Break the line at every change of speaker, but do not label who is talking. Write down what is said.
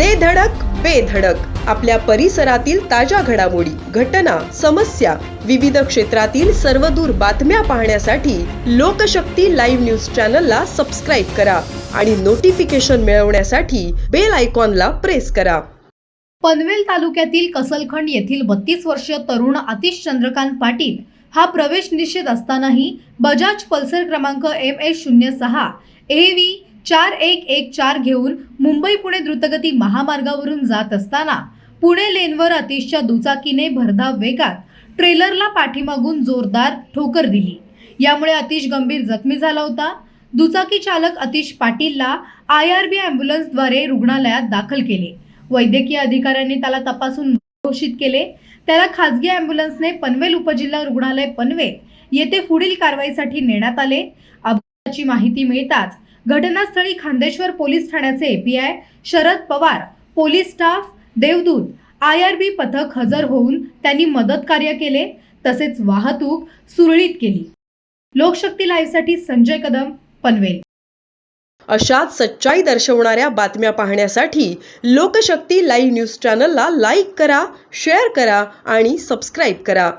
दे धडक बेधडक आपल्या परिसरातील ताज्या घडामोडी घटना समस्या विविध क्षेत्रातील सर्वदूर बातम्या पाहण्यासाठी लोकशक्ती लाईव्ह न्यूज चॅनलला सबस्क्राईब करा आणि नोटिफिकेशन मिळवण्यासाठी बेल आयकॉनला प्रेस करा.
पनवेल तालुक्यातील कसलखंड येथील बत्तीस वर्षीय तरुण आतिश चंद्रकांत पाटील हा प्रवेश निषेध असतानाही बजाज पल्सर क्रमांक एम एस शून्य सहा ए व्ही चार एक एक चार घेऊन मुंबई पुणे द्रुतगती महामार्गावरून जात असताना पुणे लेनवर अतिशच्या दुचाकीने भरधाव वेगात ट्रेलरला पाठीमागून जोरदार ठोकर दिली. यामुळे अतिश गंभीर जखमी झाला होता. दुचाकी चालक अतिश पाटीलला आय आर बी ॲम्ब्युलन्सद्वारे रुग्णालयात दाखल केले. वैद्यकीय अधिकाऱ्यांनी त्याला तपासून घोषित केले. त्याला खासगी अँब्युलन्सने पनवेल उपजिल्हा रुग्णालय पनवेल येथे पुढील कारवाईसाठी नेण्यात आले. अपघाताची माहिती मिळताच घटनास्थळी खांदेश्वर पोलीस ठाण्याचे API Sharad Pawar police staff देवदूत आय आर बी पथक हजर होऊन त्यांनी मदत कार्य केले तसेच वाहतूक सुरळीत केली. लोकशक्ती लाईव्हसाठी संजय कदम पनवेल.
अशाच सच्चाई दर्शवणाऱ्या बातम्या पाहण्यासाठी लोकशक्ती लाईव्ह न्यूज चॅनलला लाईक करा शेअर करा आणि सबस्क्राईब करा.